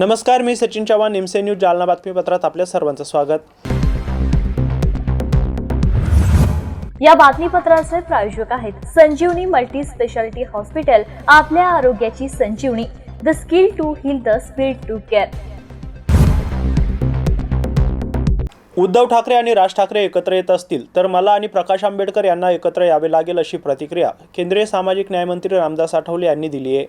नमस्कार मी सचिन चव्हाण निमसे न्यूज जालना बातमीपत्रात आपल्या सर्वांचं स्वागत. या बातमीपत्राचे प्रायोजक आहेत संजीवनी मल्टी स्पेशालिटी हॉस्पिटल आपल्या आरोग्याची संजीवनी. The skill to heal the speed to care Uddhav Thackeray आणि राज ठाकरे एकत्र येत असतील तर मला आणि प्रकाश आंबेडकर यांना एकत्र यावे लागेल अशी प्रतिक्रिया केंद्रीय सामाजिक न्यायमंत्री रामदास आठवले यांनी दिली आहे.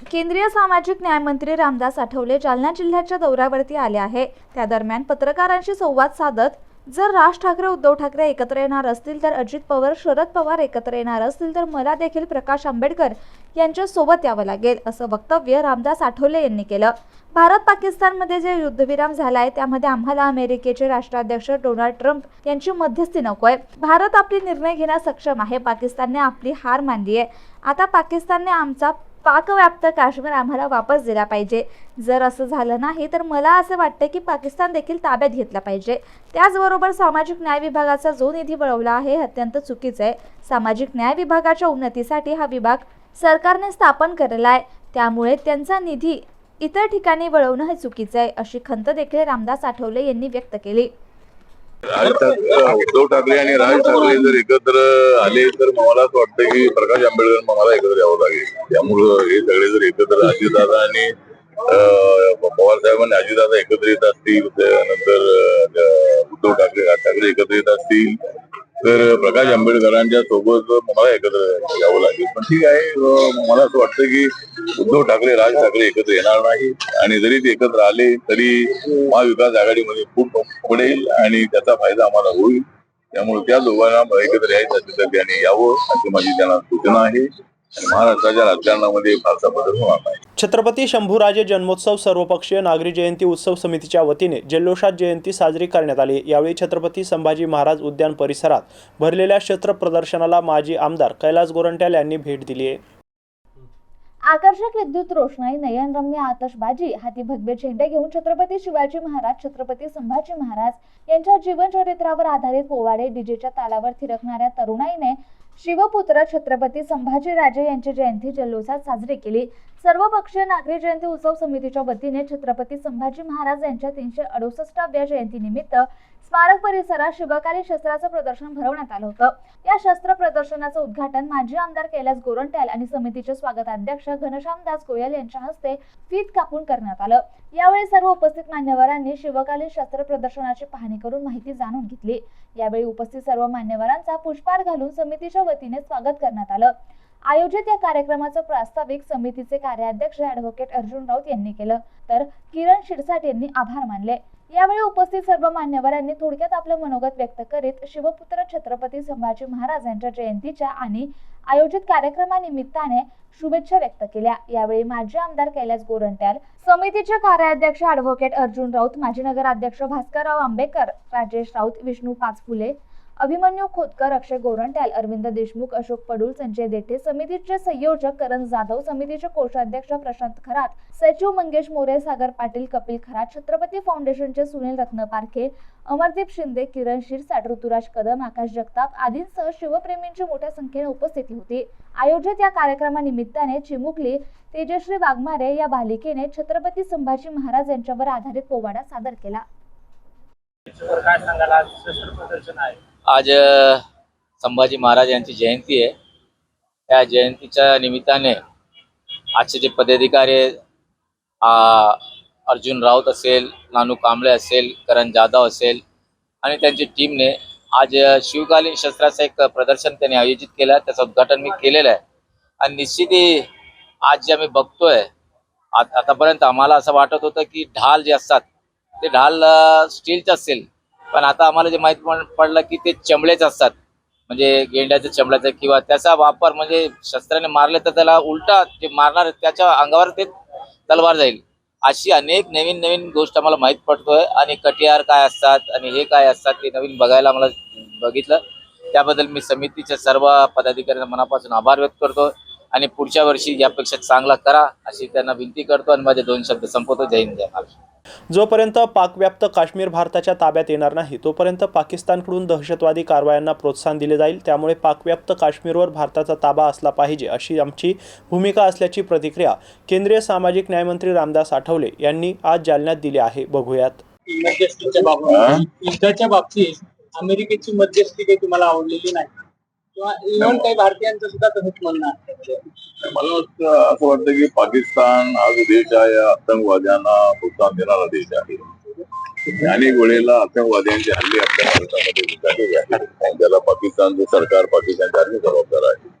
केंद्रीय सामाजिक न्यायमंत्री रामदास आठवले जालना जिल्ह्याच्या दौऱ्यावरती आले आहे. त्या दरम्यान पत्रकारांशी संवाद साधत जर राज ठाकरे उद्धव ठाकरे एकत्र येणार असतील तर अजित पवार शरद पवार एकत्र येणार असतील तर मला देखील प्रकाश आंबेडकर यांच्यासोबत यावं लागेल असं वक्तव्य रामदास आठवले यांनी केलं. भारत पाकिस्तानमध्ये जे युद्धविराम झाला आहे त्यामध्ये आम्हाला अमेरिकेचे राष्ट्राध्यक्ष डोनाल्ड ट्रम्प यांची मध्यस्थी नको आहे भारत आपली निर्णय घेण्यास सक्षम आहे पाकिस्तानने आपली हार मानली आहे आता पाकिस्तानने आमचा पाकव्याप्त काश्मीर आम्हाला वापस दिला पाहिजे. जर असं झालं नाही तर मला असं वाटतं की पाकिस्तान देखील ताब्यात घेतला पाहिजे. त्याचबरोबर सामाजिक न्याय विभागाचा जो निधी वळवला आहे हे अत्यंत चुकीचं आहे. सामाजिक न्याय विभागाच्या उन्नतीसाठी हा विभाग सरकारने स्थापन केलेला आहे. त्यामुळे त्यांचा निधी इतर ठिकाणी वळवणं हे चुकीचं आहे अशी खंत देखील रामदास आठवले यांनी व्यक्त केली. उद्धव ठाकरे आणि राज ठाकरे जर एकत्र आले तर मला असं वाटतं की प्रकाश आंबेडकर मला एकत्र यावं लागेल. त्यामुळं हे सगळे जर एकत्र अजितदादा आणि पवार साहेबांनी अजितदादा एकत्र येत असतील त्यानंतर उद्धव ठाकरे राज ठाकरे एकत्र येत असतील तर प्रकाश आंबेडकरांच्या सोबत मला एकत्र यावं लागेल पण ठीक आहे. मला असं वाटतं की उद्धव ठाकरे राज ठाकरे एकत्र येणार नाही आणि जरी ते एकत्र आले तरी महाविकास आघाडीमध्ये खूप पडेल आणि त्याचा फायदा आम्हाला होईल. त्यामुळे त्या दोघांना एकत्र यायचं असेल तर त्यांनी यावं अशी माझी त्यांना सूचना आहे. महाराष्ट्राच्या राजकारणामध्ये फारसा बदल होणार नाही. छत्रपती शंभूराजे जन्मोत्सव सर्वपक्षीय नागरी जयंती उत्सव समितीच्या वतीने जल्लोषात जयंती साजरी करण्यात आली. यावेळी छत्रपती संभाजी महाराज उद्यान परिसरात भरलेल्या शस्त्र प्रदर्शनाला माजी आमदार कैलास गोरंट्याल यांनी भेट दिली आहे. आकर्षक विद्युत रोषणाई नयनरम्य आतषबाजी हाती भगवे झेंडे घेऊन छत्रपती शिवाजी महाराज छत्रपती संभाजी महाराज यांच्या जीवनचरित्रावर आधारित पोवाडे डीजेच्या तालावर थिरकणाऱ्या तरुणाईने शिवपुत्र छत्रपती संभाजीराजे यांची जयंती जल्लोषात साजरी केली. सर्वपक्षीय नागरी जयंती उत्सव समितीच्या वतीने छत्रपती संभाजी महाराज यांच्या तीनशे अडुसष्टाव्या जयंतीनिमित्त स्मारक परिसरात शिवकालीन शस्त्राचं प्रदर्शन भरवण्यात आलं होतं. या शस्त्र प्रदर्शनाचं उद्घाटन माजी आमदार कैलास गोरंट्याल आणि समितीचे स्वागताध्यक्ष घनश्याम दास गोयल यांच्या हस्ते फीत कापून करण्यात आलं. यावेळी सर्व उपस्थित मान्यवरांनी शिवकालीन शस्त्र प्रदर्शनाची पाहणी करून माहिती जाणून घेतली. यावेळी उपस्थित सर्व मान्यवरांचा पुष्पार घालून समितीच्या वतीने स्वागत करण्यात आलं. आयोजित या कार्यक्रमाचं प्रास्ताविक समितीचे कार्याध्यक्ष ॲडव्होकेट अर्जुन राऊत यांनी केलं. तर किरण शिरसाट यांनी आभार मानले. यावेळी उपस्थित सर्व मान्यवरांनी थोडक्यात आपलं मनोगत व्यक्त करीत शिवपुत्र छत्रपती संभाजी महाराज यांच्या जयंतीच्या आणि आयोजित कार्यक्रमानिमित्ताने शुभेच्छा व्यक्त केल्या. यावेळी माजी आमदार कैलास गोरंट्याल समितीचे कार्याध्यक्ष ॲडव्होकेट अर्जुन राऊत माजी नगराध्यक्ष भास्करराव आंबेकर राजेश राऊत विष्णू पाचफुले अभिमन्यू खोतकर अक्षय गोरंट्याल अरविंद देशमुख अशोक पडूल संजय देठे समितीचे संयोजक करण जाधव समितीचे कोषाध्यक्ष प्रशांत खरात सचिव मंगेश मोरे सागर पाटील कपिल खरात छत्रपती फाउंडेशनचे सुनील रत्नपारखे अमरदीप शिंदे किरण शिरसाट ऋतुराज कदम आकाश जगताप आदींसह शिवप्रेमींची मोठ्या संख्येने उपस्थिती होती. आयोजित या कार्यक्रमानिमित्ताने चिमुकली तेजश्री वाघमारे या बालिकेने छत्रपती संभाजी महाराज यांच्यावर आधारित पोवाडा सादर केला. काय सांगाल? आज संभाजी महाराज यांची जयंती आहे. त्या जयंतीच्या निमित्ताने आजचे जे पदाधिकारी आहेत, अर्जुन राऊत असेल नानू कांबळे असेल करण जाधव असेल आणि त्यांची टीमने आज शिवकालीन शस्त्राचं एक प्रदर्शन त्यांनी आयोजित केलं आहे. त्याचं उद्घाटन मी केलेलं आहे. आणि निश्चितही आज जे आम्ही बघतोय आत- आतापर्यंत आम्हाला असं वाटत होतं की ढाल जे असतात ते ढाल स्टीलचे असेल पण आता आम्हाला जे माहीत पडलं की ते चमडेच असतात. म्हणजे गेंड्याचं चमड्याचं किंवा त्याचा वापर म्हणजे शस्त्राने मारले तर त्याला उलटा जे मारणार त्याच्या अंगावर ते तलवार जाईल. अशी अनेक नवीन नवीन गोष्ट आम्हाला माहीत पडतोय. आणि कटियार काय असतात आणि हे काय असतात ते नवीन बघायला आम्हाला बघितलं. त्याबद्दल मी समितीच्या सर्व पदाधिकाऱ्यांना मनापासून आभार व्यक्त करतो. आणि पुढच्या वर्षी यापेक्षा चांगला करा अशी त्यांना विनंती करतो. आणि माझे दोन शब्द संपवतो. जय हिंद जय महाराष्ट्र. जोपर्यंत पाकव्याप्त काश्मीर भारताच्या ताब्यात येणार नाही तोपर्यंत पाकिस्तानकडून दहशतवादी कारवायांना प्रोत्साहन दिले जाईल. त्यामुळे पाकव्याप्त काश्मीरवर भारताचा ताबा असला पाहिजे अशी आमची भूमिका असल्याची प्रतिक्रिया केंद्रीय सामाजिक न्यायमंत्री रामदास आठवले यांनी आज जालन्यात दिली आहे. बघूयात. बाबतीत युद्धाच्या बाबतीत अमेरिकेची मध्यस्थी काही तुम्हाला आवडलेली नाही. किंवा इव्हन काही भारतीयांचं सुद्धा तसंच म्हणणं आहे. मला असं वाटतं की पाकिस्तान हा जो देश आहे आतंकवाद्यांना प्रोत्साहन देणारा देश आहे. अनेक वेळेला आतंकवाद्यांचे हल्ले आपल्या भारतामध्ये झालेले आहेत त्याला पाकिस्तानचं सरकार पाकिस्तानचे आर्मी जबाबदार आहे.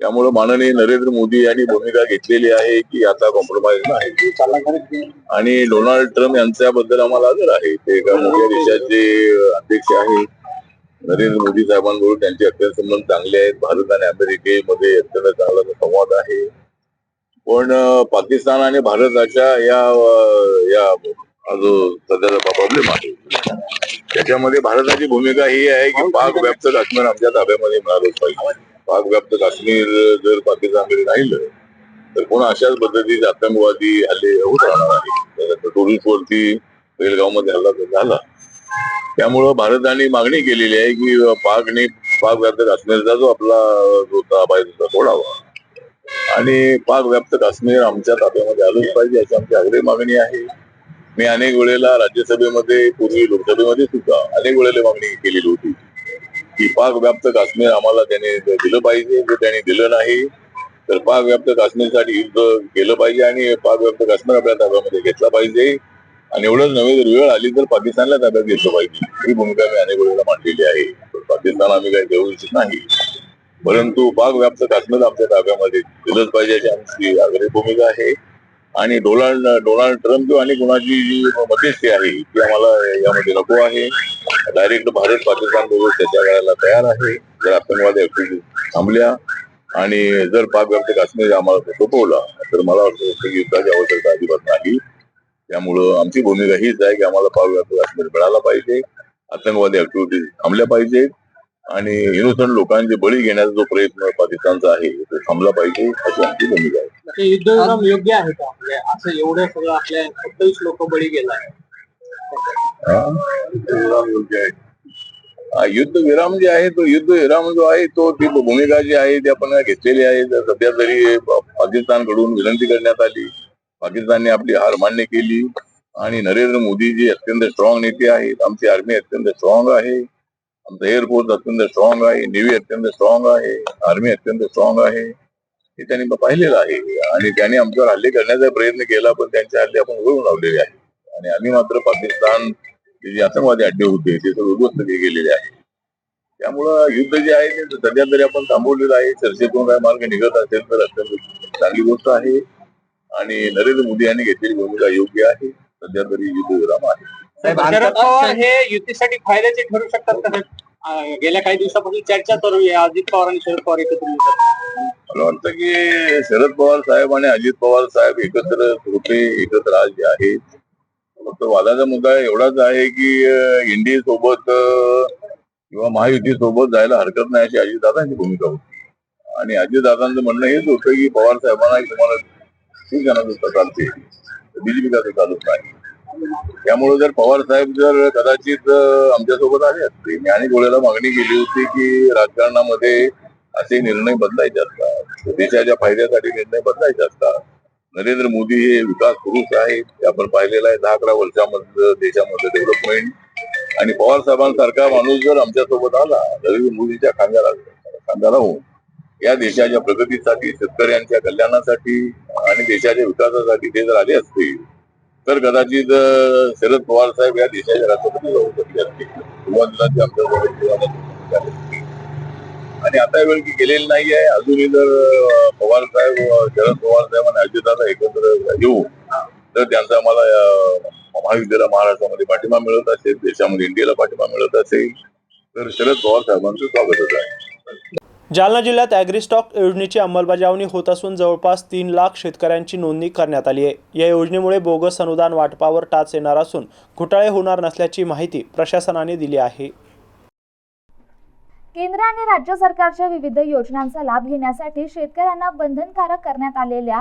त्यामुळे माननीय नरेंद्र मोदी यांनी भूमिका घेतलेली आहे की आता कॉम्प्रोमाइज नाही. आणि डोनाल्ड ट्रम्प यांच्याबद्दल आम्हाला आदर आहे. ते एका मोठ्या देशाचे अध्यक्ष आहेत नरेंद्र मोदी साहेबांबरोबर त्यांचे अत्यंत संबंध चांगले आहेत. भारत आणि अमेरिकेमध्ये अत्यंत चांगला संवाद आहे. पण पाकिस्तान आणि भारताच्या या या जो सध्याचा प्रॉब्लेम आहे. त्याच्यामध्ये भारताची भूमिका ही आहे की पाक व्याप्त काश्मीर आमच्या ताब्यामध्ये मिळालंच पाहिजे. पाक व्याप्त काश्मीर जर पाकिस्तानकडे राहिलं तर पुन्हा अशाच पद्धतीचे आतंकवादी हल्ले होत राहणार आहेत टुरिस्टवरती बेलगावमध्ये हल्ला झाला. त्यामुळं भारताने मागणी केलेली आहे की पाकने पाक व्याप्त काश्मीरचा जो आपला जो ताबा आहे सोडावा आणि पाक व्याप्त काश्मीर आमच्या ताब्यामध्ये आलंच पाहिजे अशी आमची आग्रही मागणी आहे. मी अनेक वेळेला राज्यसभेमध्ये पूर्वी लोकसभेमध्ये सुद्धा अनेक वेळेला मागणी केलेली होती की पाक व्याप्त काश्मीर आम्हाला त्याने दिलं पाहिजे. जर त्याने दिलं नाही तर पाक व्याप्त काश्मीरसाठी युद्ध केलं पाहिजे आणि पाक व्याप्त काश्मीर आपल्या ताब्यामध्ये घेतला पाहिजे. आणि एवढंच नव्हे जर वेळ आली तर पाकिस्तानला ताब्यात घेतलं पाहिजे. ही भूमिका मी अनेक वेळेला मांडलेली आहे. पाकिस्तान आम्ही काही घेऊ इच्छित नाही. परंतु पाक व्याप्त काश्मीर आमच्या ताब्यामध्ये दिलंच पाहिजे अशी आमची आग्रही भूमिका आहे. आणि डोनाल्ड डोनाल्ड ट्रम्प किंवा आणि कोणाची जी मध्यस्थी आहे ती आम्हाला यामध्ये नको आहे. डायरेक्ट भारत पाकिस्तान बरोबर चर्चा करायला तयार आहे. जर आतंकवादी ऍक्टिव्हिटी थांबल्या आणि जर पाक व्याप्त काश्मीर आम्हाला सोपवला तर मला वाटतं की युद्धाची आवश्यकता अजिबात नाही. त्यामुळं आमची भूमिका हीच आहे की आम्हाला व्याप्त काश्मीर मिळाला पाहिजे आतंकवादी ऍक्टिव्हिटीज थांबल्या पाहिजेत आणि इनोसंट लोकांचे बळी घेण्याचा जो प्रयत्न पाकिस्तानचा आहे तो थांबला पाहिजे अशी आमची भूमिका आहे. युद्धविराम योग्य आहे का? म्हणजे असं एवढं सगळं आपल्या सत्तावीस लोक बळी हा? युद्धविराम योग्य आहे. युद्ध विराम जे आहे तो युद्ध विराम जो आहे तो ती भूमिका जी आहे ती आपण घेतलेली आहे. सध्या तरी पाकिस्तानकडून विनंती करण्यात आली पाकिस्तानने आपली हार मान्य केली. आणि नरेंद्र मोदी जी अत्यंत स्ट्रॉंग नेते आहेत. आमची आर्मी अत्यंत स्ट्रॉंग आहे. आमचं एअरफोर्स अत्यंत स्ट्रॉंग आहे. नेव्ही अत्यंत स्ट्रॉंग आहे. आर्मी अत्यंत स्ट्रॉंग आहे. हे त्यांनी पाहिलेलं आहे. आणि त्यांनी आमच्यावर हल्ले करण्याचा प्रयत्न केला पण त्यांचे हल्ले आपण उघडून लावलेले आहेत. आणि आम्ही मात्र पाकिस्तान जे आतंकवादी अड्डे होते ते सगळं उद्ध्वस्त केलेले आहे त्यामुळं युद्ध जे आहे ते सध्या तरी आपण थांबवलेलं आहे. चर्चेतून काय मार्ग निघत असेल तर अत्यंत चांगली गोष्ट आहे. आणि नरेंद्र मोदी यांनी घेतलेली भूमिका योग्य आहे. सध्या तरी युद्ध विराम आहे. शरद पवार हे युतीसाठी फायद्याचे ठरू शकतात का? गेल्या काही दिवसापासून चर्चा चालू आहे. अजित पवार आणि शरद पवार एकत्र मला वाटतं की शरद पवार साहेब आणि अजित पवार साहेब एकत्र होते एकत्र आज जे आहेत फक्त वादाचा मुद्दा एवढाच आहे की इंडी सोबत किंवा महायुती सोबत जायला हरकत नाही अशी अजितदादांची भूमिका होती. आणि अजितदादांचं म्हणणं हेच होतं की पवार साहेबांना तुम्हाला ही नुसतं चालते बीजेपीचा कसं चालत नाही. त्यामुळे जर पवार साहेब जर कदाचित आमच्यासोबत आले असते मी आणि गोळ्याला मागणी केली होती की राजकारणामध्ये असे निर्णय बदलायचे असतात. देशाच्या फायद्यासाठी निर्णय बदलायचे असतात. नरेंद्र मोदी हे विकास पुरुष आहेत. ते आपण पाहिलेलं आहे. दहा अकरा वर्षामध्ये देशामध्ये डेव्हलपमेंट आणि पवार साहेबांसारखा माणूस जर आमच्यासोबत आला नरेंद्र मोदीच्या खांद्याला खांद्याला होऊन. या देशाच्या प्रगतीसाठी शेतकऱ्यांच्या कल्याणासाठी आणि देशाच्या विकासासाठी ते जर आले असतील तर कदाचित शरद पवार साहेब या देशाच्या राष्ट्रपती जाऊ शकले असतील. सुरुवातीला आणि आता वेळ की गेलेली नाही आहे. अजूनही जर पवार साहेब शरद पवार साहेब आणि अजितदादा एकत्र येऊ तर त्यांचा आम्हाला महाविद्यालय महाराष्ट्रामध्ये पाठिंबा मिळत असेल देशामध्ये इंडियाला पाठिंबा मिळत असेल तर शरद पवार साहेबांचं स्वागतच आहे. जालना जिल्ह्यात ॲग्रीस्टॉक योजनेची अंमलबजावणी होत असून जवळपास तीन लाख शेतकऱ्यांची नोंदणी करण्यात आली आहे. या योजनेमुळे बोगस अनुदान वाटपावर टाच येणार असून घोटाळे होणार नसल्याची माहिती प्रशासनाने दिली आहे. केंद्र आणि राज्य सरकारच्या विविध योजनांचा लाभ घेण्यासाठी शेतकऱ्यांना बंधनकारक करण्यात आलेल्या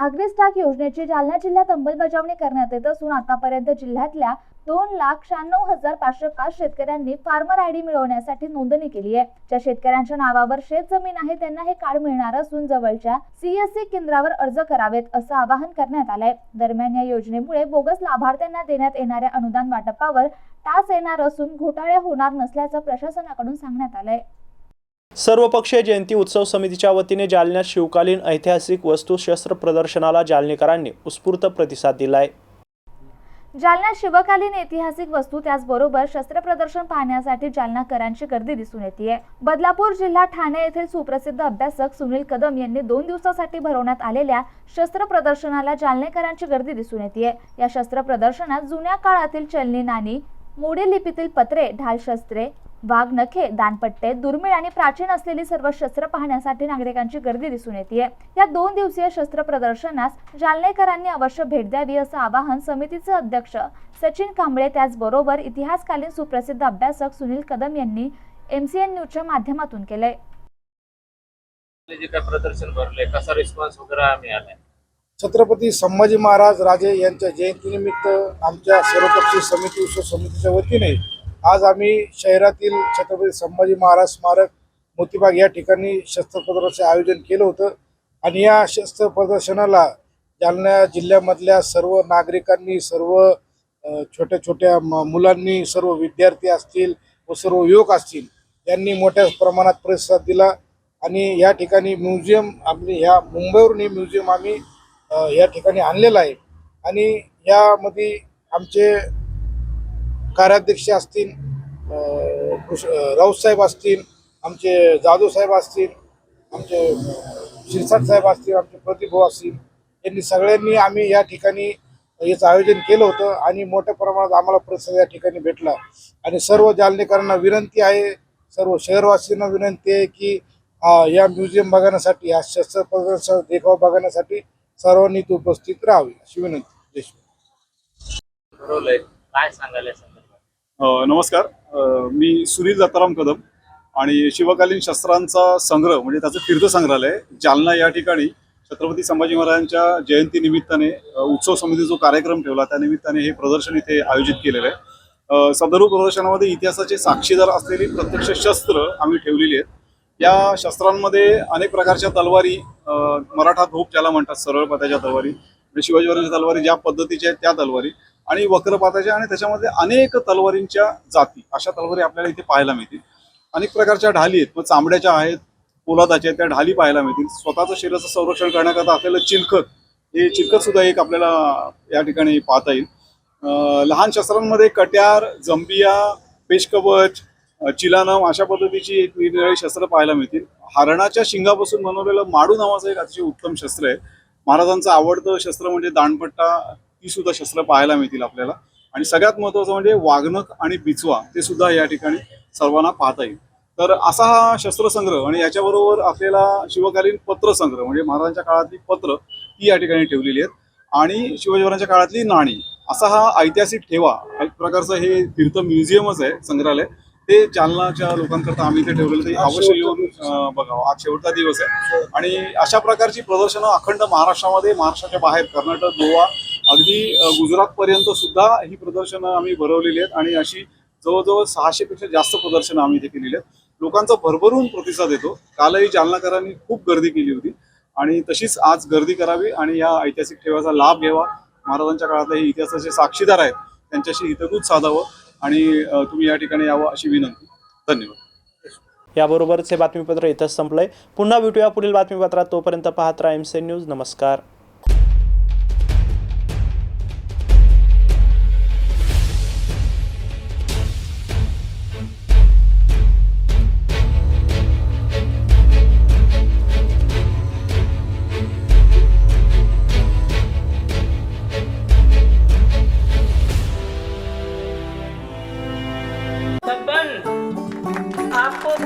आगरी स्टाक योजनेची जालना जिल्ह्यात अंमलबजावणी करण्यात येत असून आतापर्यंत जिल्ह्यातल्या दोन लाख शहाण्णव हजार पाचशे पाच शेतकऱ्यांनी फार्मर आयडी मिळवण्यासाठी नोंदणी केली आहे. ज्या शेतकऱ्यांच्या नावावर शेत जमीन आहे त्यांना हे कार्ड मिळणार असून जवळच्या सीएससी केंद्रावर अर्ज करावेत असं आवाहन करण्यात आलंय. दरम्यान या योजनेमुळे बोगस लाभार्थ्यांना देण्यात येणाऱ्या अनुदान वाटपावर टाच येणार असून घोटाळे होणार नसल्याचं प्रशासनाकडून सांगण्यात आलंय. सर्वपक्षीय जयंती उत्सव समितीच्या वतीने जालन्यात शिवकालीन ऐतिहासिक वस्तू शस्त्र प्रदर्शनाला जालनेकरांनी उत्स्फूर्त प्रतिसाद दिलाय. जालना शिवकालीन ऐतिहासिक वस्तू त्याचबरोबर शस्त्र प्रदर्शन पाहण्यासाठी जालनाकरांची गर्दी दिसून येते बदलापूर जिल्हा ठाणे येथील सुप्रसिद्ध अभ्यासक सुनील कदम यांनी दोन दिवसासाठी भरवण्यात आलेल्या शस्त्र प्रदर्शनाला जालनेकरांची गर्दी दिसून येते या शस्त्र प्रदर्शनात जुन्या काळातील चलनी नाणी मोडे लिपीतील पत्रे ढाल शस्त्रे वाघ नखे दानपट्टे दुर्मिळ आणि प्राचीन असलेली सर्व शस्त्र पाहण्यासाठी नागरिकांची गर्दी दिसून येते या दोन दिवसीय शस्त्र प्रदर्शनास जालनेकरांनी अवश्य भेट द्यावी असं आवाहन समितीचे अध्यक्ष सचिन कांबळे त्याचबरोबर इतिहासकालीन सुप्रसिद्ध अभ्यासक सुनील कदम यांनी एमसीएन न्यूजच्या माध्यमातून केलंय. जे काय प्रदर्शन भरले कसा रिस्पॉन्स वगैरे मिळालाय छत्रपती संभाजी महाराज राजे यांच्या जयंतीनिमित्त आमच्या सर्वपक्षीय समिती उत्सव समितीच्या वतीने आज आम्ही शहरातील छत्रपती संभाजी महाराज स्मारक मोतीबाग या ठिकाणी शस्त्र प्रदर्शनाचे आयोजन केलं होतं. आणि या शस्त्र प्रदर्शनाला जालना जिल्ह्यामधल्या सर्व नागरिकांनी सर्व छोट्या छोट्या म- मुलांनी सर्व विद्यार्थी असतील व सर्व युवक असतील यांनी मोठ्या प्रमाणात प्रतिसाद दिला. आणि या ठिकाणी म्युझियम आपली ह्या मुंबईवरून हे म्युझियम आम्ही या ठिकाणी आणलेलं आहे. आणि यामध्ये आमचे कार्याध्यक्ष असतील अ, कृष- साहेब असतील आमचे जाधव साहेब असतील आमचे शिरसाट साहेब असतील आमचे प्रदीप भाऊ असतील यांनी सगळ्यांनी आम्ही या ठिकाणी याचं आयोजन केलं होतं आणि मोठ्या प्रमाणात आम्हाला प्रतिसाद या ठिकाणी भेटला. आणि सर्व जालनेकरांना विनंती आहे सर्व शहरवासीयांना विनंती आहे की या म्युझियम बघण्यासाठी या शस्त्र प्रदर्शन देखावा बघण्यासाठी सर्वांनी उपस्थित राहावे अशी विनंती. देशमुख काय अ, नमस्कार. मी सुनील दत्ताराम कदम आणि शिवकालीन शस्त्रांचा संग्रह म्हणजे त्याचं तीर्थसंग्रहालय जालना या ठिकाणी छत्रपती संभाजी महाराजांच्या जयंतीनिमित्ताने उत्सव समिती जो कार्यक्रम ठेवला त्या निमित्ताने हे प्रदर्शन इथे आयोजित केलेलं आहे. सदर प्रदर्शनामध्ये इतिहासाचे साक्षीदार असलेली प्रत्यक्ष शस्त्र आम्ही ठेवलेली आहेत. या शस्त्रांमध्ये अनेक प्रकारच्या तलवारी मराठा धोप ज्याला म्हणतात सरळ पात्याच्या तलवारी म्हणजे शिवाजी महाराजांच्या तलवारी ज्या पद्धतीच्या आहेत त्या तलवारी आणि वक्रपाताच्या आणि त्याच्यामध्ये अनेक तलवारींच्या जाती. अशा तलवारी आपल्याला इथे पाहायला मिळतील. अनेक प्रकारच्या ढाली आहेत. मग चांबड्याच्या आहेत पोलादाच्या आहेत त्या ढाली पाहायला मिळतील. स्वतःचं शरीराचं संरक्षण करण्याकरता आपल्याला चिलखत हे चिलखत सुद्धा एक आपल्याला या ठिकाणी पाहता येईल. लहान शस्त्रांमध्ये कट्यार जंबिया पेशकवच चिलानम अशा पद्धतीची एक निरनिराळी शस्त्र पाहायला मिळतील. हरणाच्या शिंगापासून बनवलेलं माडू नावाचं एक अतिशय उत्तम शस्त्र आहे. महाराजांचं आवडतं शस्त्र म्हणजे दांडपट्टा ती सुद्धा शस्त्र पाहायला मिळतील आपल्याला. आणि सगळ्यात महत्वाचं म्हणजे वाघनक आणि बिचवा ते सुद्धा या ठिकाणी सर्वांना पाहता येईल. तर असा हा शस्त्रसंग्रह आणि याच्याबरोबर आपल्याला शिवकालीन पत्रसंग्रह म्हणजे महाराजांच्या काळातली पत्र ती या ठिकाणी ठेवलेली आहेत. आणि शिवाजी काळातली नाणी असा हा ऐतिहासिक ठेवा एक प्रकारचं हे तीर्थ म्युझियमच आहे संग्रहालय. ते जालनाच्या लोकांकरता आम्ही ते ठेवलेलं ते अवश्य येऊन बघावं. आज शेवटचा दिवस आहे. आणि अशा प्रकारची प्रदर्शनं अखंड महाराष्ट्रामध्ये महाराष्ट्राच्या बाहेर कर्नाटक गोवा अगदी गुजरातपर्यंत सुद्धा ही प्रदर्शनं आम्ही भरवलेली आहेत. आणि अशी जवळजवळ सहाशेपेक्षा जास्त प्रदर्शनं आम्ही इथे केलेली आहेत. लोकांचा भरभरून प्रतिसाद येतो. कालही जालनाकरांनी खूप गर्दी केली होती. आणि तशीच आज गर्दी करावी आणि या ऐतिहासिक ठेवाचा लाभ घ्यावा. महाराजांच्या काळातले इतिहासाचे साक्षीदार आहेत. त्यांच्याशी हितगुज साधावं. आणि तुम्ही या ठिकाणी यावं अशी विनंती. धन्यवाद. याबरोबरच हे बातमीपत्र इथंच संपलंय. पुन्हा भेटूया पुढील बातमीपत्रात. तोपर्यंत पाहत राहा एमसे न्यूज नमस्कार.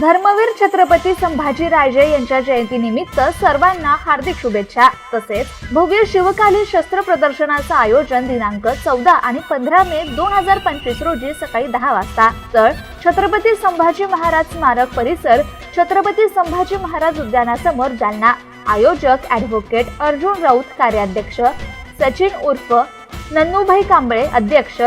धर्मवीर छत्रपती संभाजीराजे यांच्या जयंतीनिमित्त सर्वांना हार्दिक शुभेच्छा. तसेच भव्य शिवकालीन शस्त्र प्रदर्शनाचं आयोजन दिनांक चौदा आणि पंधरा मे दोन हजार पंचवीस रोजी सकाळी दहा वाजता. तर छत्रपती संभाजी महाराज स्मारक परिसर छत्रपती संभाजी महाराज उद्यानासमोर जालना. आयोजक ॲडव्होकेट अर्जुन राऊत कार्याध्यक्ष सचिन उर्फ नन्नूभाई कांबळे अध्यक्ष